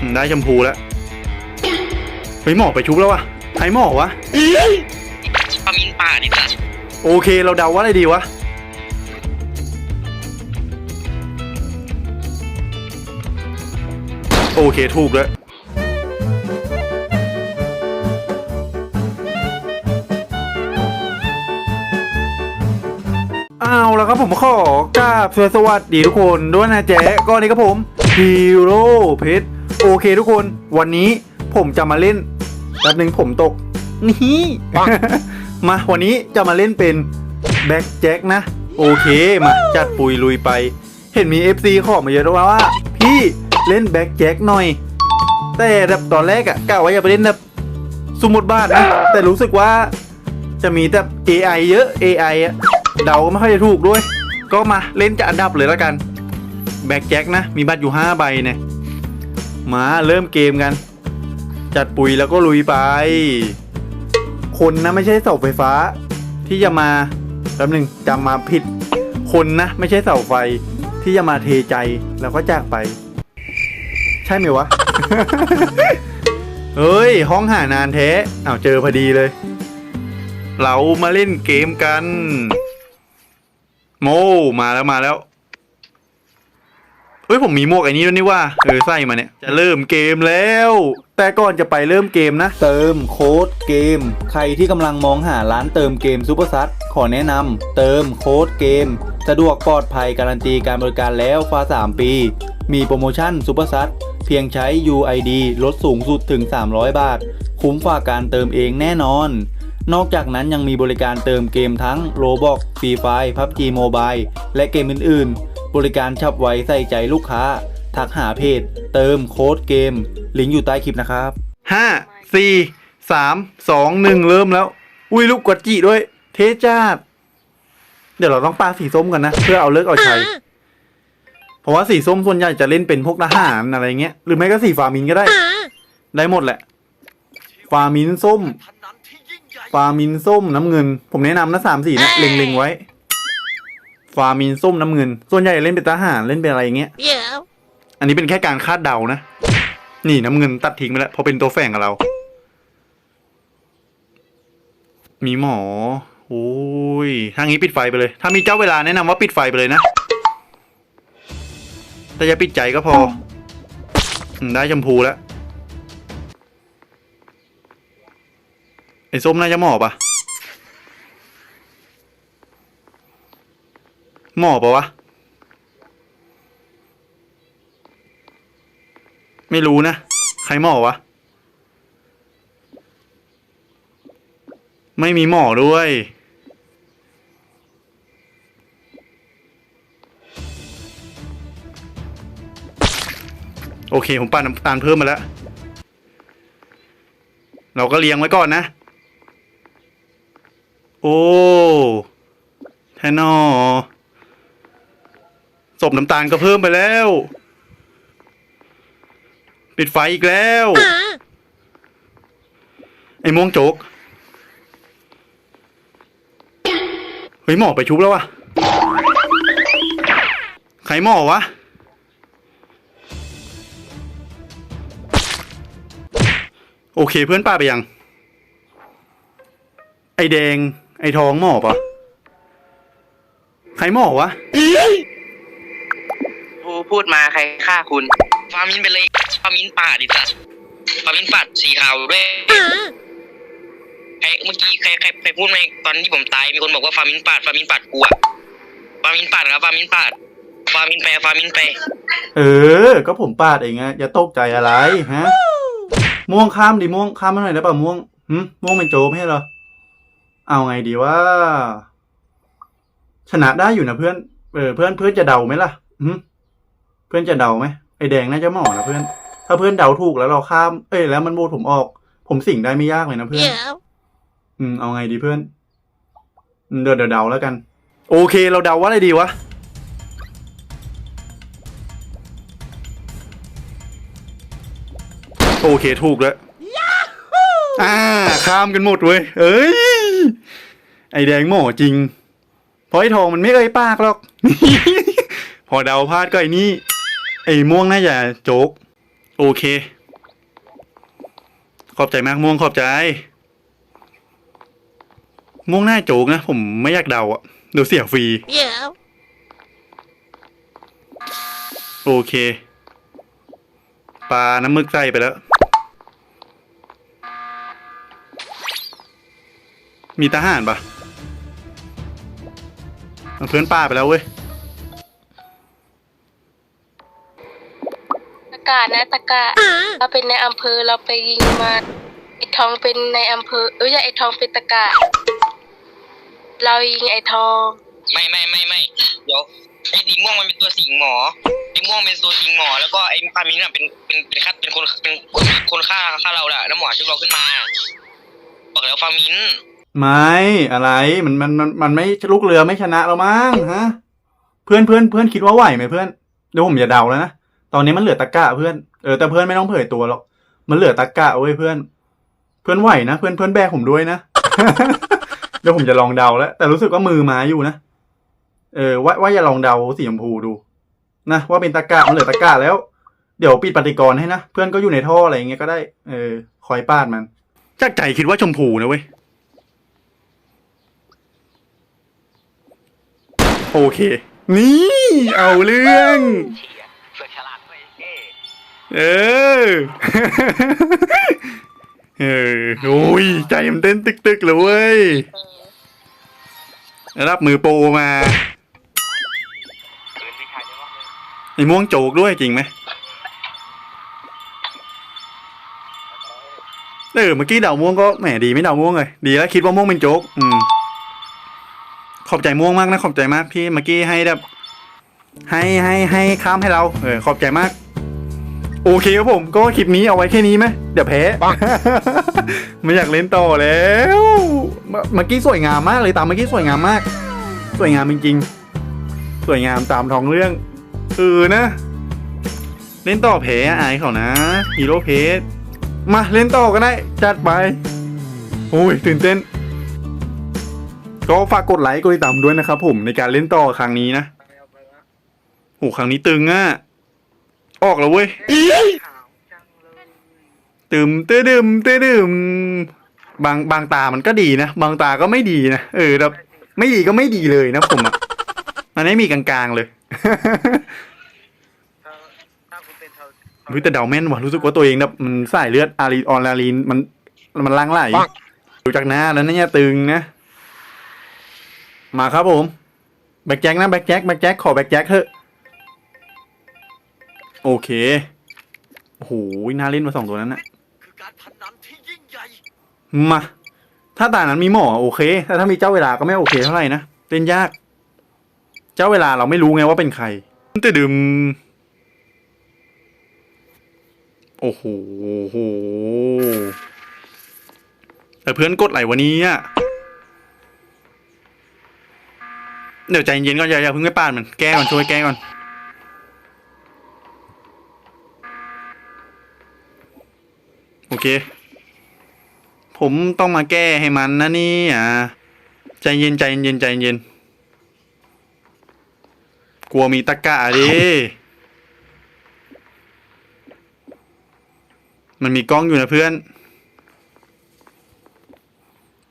อืมได้ชมพูแล้วเฮ้ยหมอกไปชุบแล้ววะไอ้หมอกวะปามินป่าดิสัสโอเคเราเดาว่าอะไรดีวะโอเคถูกแล้วเอาแล้วครับผมขอกราบสวัสดีทุกคนด้วยนะแจ๊ะก็นี่ครับผมฮีโร่เพชร โอเคทุกคน วันนี้ผมจะมาเล่นแป๊บหนึ่งผมตก นี่มาวันนี้จะมาเล่นเป็นแบ็กแจ็คนะ โอเคมาจัดปุยลุยไป เห็นมี FC ขอมาเยอะด้วว่า พี่เล่นแบ็กแจ็คหน่อย แต่แบบตอนแรกอะกะว่าจะไปเล่นแบบสมมติบ้านนะ แต่รู้สึกว่าจะมีแต่ AI เยอะ AI อะเดาก็ไม่ค่อยจะถูกด้วย ก็มาเล่นจะอันดับเลยแล้วกัน แบ็กแจ็คนะ มีบัตรอยู่ 5 ใบเนี่ย มาเริ่มเกมกัน จัดปุ๋ยแล้วก็ลุยไป คนนะไม่ใช่เสาไฟฟ้า ที่จะมาแป๊บหนึ่งจำมาผิด คนนะไม่ใช่เสาไฟ ที่จะมาเทใจแล้วก็จากไป ใช่ไหมวะ เฮ้ย ห้องหานานแท้อ้าวเจอพอดีเลย เรามาเล่นเกมกัน โมมาแล้วมาแล้ว เฮ้ยผมมีหมวกไอ้นี้ด้วยนี่ว่าเออใส่มาเนี่ยจะเริ่มเกมแล้ว แต่ก่อนจะไปเริ่มเกมนะ เติมโค้ดเกม ใครที่กำลังมองหาร้านเติมเกมซูเปอร์ซัขอแนะนำเติมโค้ดเกม สะดวกปลอดภัยการันตีการบริการแล้วฟ้า 3 ปี มีโปรโมชั่นซูเปอร์ซัเพียงใช้ UID ลดสูงสุดถึง 300 บาท คุ้มฝ่าการเติมเองแน่นอน นอกจากนั้นยังมีบริการเติมเกมทั้ง Roblox Free Fire PUBG Mobile และเกมอื่นๆ บริการฉับไวใส่ใจลูกค้า ทักหาเพจ เติมโค้ดเกม ลิงก์อยู่ใต้คลิปนะครับ ห้าสี่สามสองหนึ่งเริ่มแล้ว อุ้ยลูกกวดจีด้วย เทจ้าดเดี๋ยวเราต้องปาสีส้มกันนะ เพื่อเอาเลิกเอาชัยเพราะว่าสีส้มส่วนใหญ่จะเล่นเป็นพวกทหารอะไรเงี้ย หรือไม่ก็สีฟ้ามินก็ได้ ได้หมดแหละฟ้ามินส้ม ฟามินส้มน้ำเงิน ผมแนะนำนะสามสีนะเล็งๆไว้ ฟามินส้มน้ำเงิน ส่วนใหญ่เล่นเป็นทหารเล่นเป็นอะไรอย่างเงี้ย Yeah. อันนี้เป็นแค่การคาดเดานะ นี่น้ำเงินตัดทิ้งไปแล้วเพราะเป็นตัวแฝงกับเรา มีหมอ โอ้ยทางนี้ปิดไฟไปเลย ถ้ามีเจ้าเวลาแนะนำว่าปิดไฟไปเลยนะ แต่อย่าปิดใจก็พออืมได้ชมพูแล้วไอ้ส้มน่าจะหมอปะ หมอปะวะ ไม่รู้นะ ใครหมอวะ ไม่มีหมอด้วย โอเค ผมปั่นน้ำตาลเพิ่มมาแล้ว เราก็เลี้ยงไว้ก่อนนะ โอ้แทนอ ศพน้ำตาลก็เพิ่มไปแล้ว ปิดไฟอีกแล้ว ไอ้ม่วงโจก เฮ้ยหมอไปชุบแล้ววะใครหมอวะ โอเคเพื่อนป้าไปยัง ไอแดง ไอทองหมอปะใครหมอวะ พูพูดมาใครฆ่าคุณ ฟามินไปเลยฟามินป่าดิสัสฟามินปัดสีขาวด้วยใครเมื่อกี้ใครใครใครพูดไหมตอนที่ผมตายมีคนบอกว่าฟามินปาดฟามินปาดกลัวฟามินปาดครับฟามินปาดฟามินไปฟามินไปเออ ก็ผมปาดเองไงอย่าตกใจอะไรฮะ ม่วงข้ามดิม่วงข้ามมาหน่อยได้ป่ะม่วงหึม่วงเป็นโจไม่ใช่เหรอ เอาไงดีว่า ชนะได้อยู่นะเพื่อน เออเพื่อนเพื่อนจะเดาไหมล่ะหึ เพื่อนจะเดาไหมไอแดงน่าจะเหมาะนะเพื่อน ถ้าเพื่อนเดาถูกแล้วเราข้าม เอ้ยแล้วมันโบดผมออก ผมสิ่งได้ไม่ยากเลยนะเพื่อน Yeah. อืมเอาไงดีเพื่อนอืมเดี๋ยวเดี๋ยวเดาแล้วกัน โอเค เราเดาว่าอะไรดีวะโอเคถูกแล้วอ่าข้ามกันหมดเว้ยเอ้ยไอแดงหมอจริงเพราะไอทองมันไม่เอ่ยปากหรอก พอเดาพลาดก็ไอ้นี่ ไอม่วงน่าจะโจ๊ก โอเค ขอบใจมากม่วงขอบใจ ม่วงหน้าโจกนะ ผมไม่อยากเดาอะเดี๋ยวเสียฟรี Yeah. โอเค ปลาน้ำมึกใส่ไปแล้ว มีทหารปะเอาเพื่อนป้าไปแล้วเว้ย กานะตะกาเราเป็นในอำเภอเราไปยิงมาไอ้ทองเป็นในอำเภอเอ้ยไอ้ทองเป็นตะกาเรายิงไอ้ทอง ไม่ไม่ไม่ไม่เดี๋ยวไอ้สีม่วงมันเป็นตัวสิงหมอไอ้ม่วงเป็นตัวสิงหมอ แล้วก็ไอ้ฟามินอะเป็นเป็นเป็นฆาเป็นคนเป็นคนคนฆ่าฆ่าเราแหละแล้วหมอชุบเราขึ้นมาบอกแล้วฟามินไม่อะไรมันมันมันมันไม่ลูกเรือไม่ชนะเรามั้งฮะ เพื่อนเพื่อนเพื่อนคิดว่าไหวไหมเพื่อนเดี๋ยวผมอย่าเดาแล้วนะ ตอนนี้มันเหลือตะกะเพื่อนเออแต่เพื่อนไม่ต้องเผยตัวหรอกมันเหลือตะกะเว้ยเพื่อน เพื่อนไหวนะเพื่อนเพื่อนแบกผมด้วยนะเดี๋ยวผมจะลองเดาแล้วแต่รู้สึกว่ามือมาอยู่นะเออว่าว่าอย่าลองเดาสีชมพูดูนะว่าเป็นตะกะมันเหลือตะกะแล้ว เดี๋ยวปิดปฏิกรณ์ให้นะเพื่อนก็อยู่ในท่ออะไรอย่างเงี้ยก็ได้เออคอยปาดมันจากใจคิดว่าชมพูนะเว้ยโอเค นี่ เอาเรื่อง เออ เออโอ้ยใจมันเต้นตึกๆเลยเว้ย รับมือโปรมาไอ้ม่วงโจกด้วยจริงไหมเออเมื่อกี้เดาม่วงก็แหมดีไม่เดาม่วงเลยดีแล้วคิดว่าม่วงเป็นโจ๊กอืม ขอบใจม่วงมากนะขอบใจมากที่เมื่อกี้ให้แบบให้ให้ให้ข้ามให้เรา เออขอบใจมาก โอเคครับผมก็คลิปนี้เอาไว้แค่นี้ไหมเดี๋ยวแพ้ ไม่อยากเล่นต่อแล้วเมื่อเมื่อกี้สวยงามมากเลยตามเมื่อกี้สวยงามมาก สวยงามจริงๆ สวยงามตามท้องเรื่องเออนะ เล่นต่อแพ้อายเขานะฮีโร่เพจมาเล่นต่อก็ได้ จัดไปโอ้ยตื่นเต้น ก็ฝากกดไลค์กดติดตามด้วยนะครับผมในการเล่นต่อครั้งนี้นะโหครั้งนี้ตึงอะ ออกแล้วเว้ยตึมเตื้อดึมเตื้อดึมบางบางตามันก็ดีนะ บางตาก็ไม่ดีนะ เออแบบไม่ดีก็ไม่ดีเลยนะผมอะมันไม่มีกลางๆเลยรู้แต่เดาแม่นว่ะรู้สึกว่าตัวเองแบบมันสายเลือดอารีออนลาลีนมันมันล่างไหลดูจากหน้าแล้วเนี่ยตึงนะ มาครับผม แบ็กแจ็คนะแบ็กแจ็คแบ็กแจ็คขอแบ็กแจ็คเถอะ โอเค โอ้โห น่าเล่นมาสองตัวนั้นนะคือการพนันที่ยิ่งใหญ่ มา ถ้าตานั้นมีหมอโอเค แต่ถ้ามีเจ้าเวลาก็ไม่โอเคเท่าไหร่นะ เล่นยาก เจ้าเวลาเราไม่รู้ไงว่าเป็นใครแต่ดึมโอ้โหโอ้โหแต่เพื่อนกดไหลวันนี้อะเดี๋ยวใจเย็นก่อนอย่าอย่าเพิ่งไปปาดมัน แก้ก่อนช่วยแก้ก่อน โอ เค ผมต้องมาแก้ให้มันนะนี่อะใจเย็นใจเย็นใจเย็น กลัวมีตะกะดิ มันมีกล้องอยู่นะเพื่อน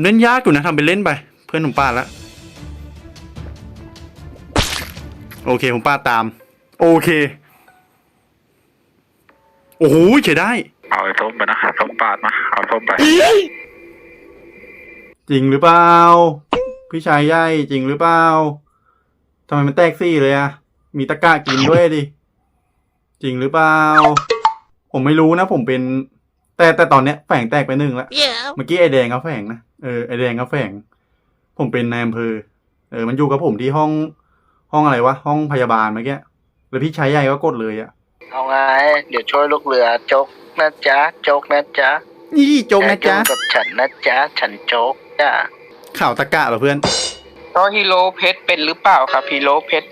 เล่นยากอยู่นะทำไปเล่นไป เพื่อนผมป้าแล้วโอเคผมป้าตาม โอเค โอ้โหใช้ได้ เอาไอ้ส้มไปนะส้มปาดมาเอาส้มไปจริงหรือเปล่า พี่ชายใหญ่จริงหรือเปล่าทำไมมันแตกซี่เลยอะมีตะกร้ากินด้วยดิ จริงหรือเปล่า ผมไม่รู้นะ ผมเป็น แต่แต่ตอนเนี้ยแฝงแตกไปหนึ่งแล้ว Yeah. เมื่อกี้ไอแดงเขาแฝงนะ เออไอแดงเขาแฝง ผมเป็นนายอำเภอ เออ มันอยู่กับผมที่ห้อง ห้องอะไรวะ ห้องพยาบาลเมื่อกี้ แล้วพี่ชายใหญ่ก็กดเลยอะ เอาไง เดี๋ยวช่วยลูกเรือโจกนะจ๊ะโจกนะจ๊ะนี่โจงนะจ๊ะอย่ายุ่งกับฉันนะจ๊ะฉันโจกจ้ะข่าวตะกะเหรอเพื่อนก็ฮีโร่เพชรเป็นหรือเปล่าครับฮีโร่เพชร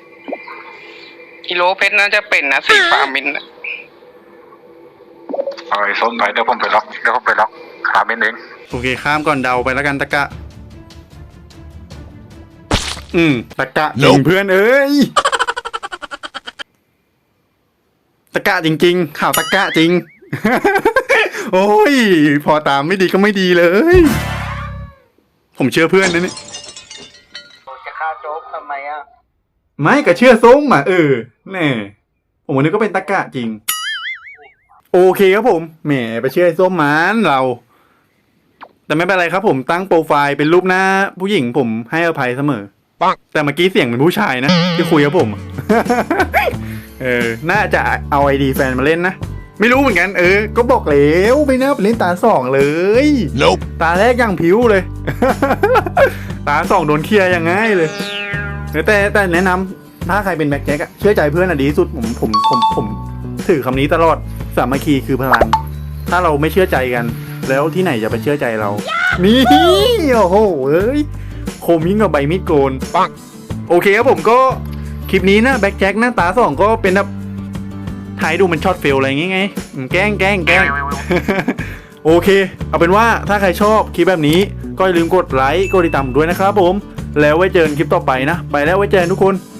ฮีโร่เพชรน่าจะเป็นนะสีฟ้ามินท์น่ะเอาไอ้ส้มไปเดี๋ยวผมไปล็อกเดี๋ยวผมไปล็อกขาเม็นเองโอเคข้ามก่อนเดาไปแล้วกันตะกะ อืมตะกะจริงเพื่อนเอ้ย ตะ กะจริง ๆ ข่าวตะกะจริง โอ้ย พอตามไม่ดีก็ไม่ดีเลย ผมเชื่อเพื่อนนะเนี่ยจะฆ่าโจ๊กทำไมอะ ไม่ก็เชื่อส้มอะเออแน่ผมวันนี้ก็เป็นตะกะจริง โอเคครับผมแหมไปเชื่อไอ้ส้มมันเรา แต่ไม่เป็นไรครับผมตั้งโปรไฟล์เป็นรูปหน้า ผู้หญิงผมให้อภัยเสมอ แต่เมื่อกี้เสียงเป็นผู้ชายนะที่คุยกับผม เออ น่าจะเอาไอดีแฟนมาเล่นนะ ไม่รู้เหมือนกัน เออ ก็บอกแล้วไม่น่าไปเล่นตาสองเลยตาแรกยังผิวเลย ตาสองโดนเคลียร์อย่างง่ายเลย แต่แต่แนะนำถ้าใครเป็นแบ็คแจ็คอะเชื่อใจเพื่อนอะดีที่สุดผมผมผมผมถือคำนี้ตลอดสามัคคีคือพลัง ถ้าเราไม่เชื่อใจกัน แล้วที่ไหนจะไปเชื่อใจเรานี่โอ้โหเอ้ยโคมยิ่งกับใบมีดโกนปังโอเคครับผมก็ คลิปนี้นะแบ็คแจ็คหน้าตาสองก็เป็นแบบถ่ายดูมันช็อตเฟลอะไรอย่างเงี้ยไงแกล้งแกล้งแกล้งโอเค เอาเป็นว่าถ้าใครชอบคลิปแบบนี้ ก็อย่าลืมกดไลค์กดติดตามผมด้วยนะครับผม แล้วไว้เจอกันคลิปต่อไปนะ ไปแล้วไว้เจอกันทุกคน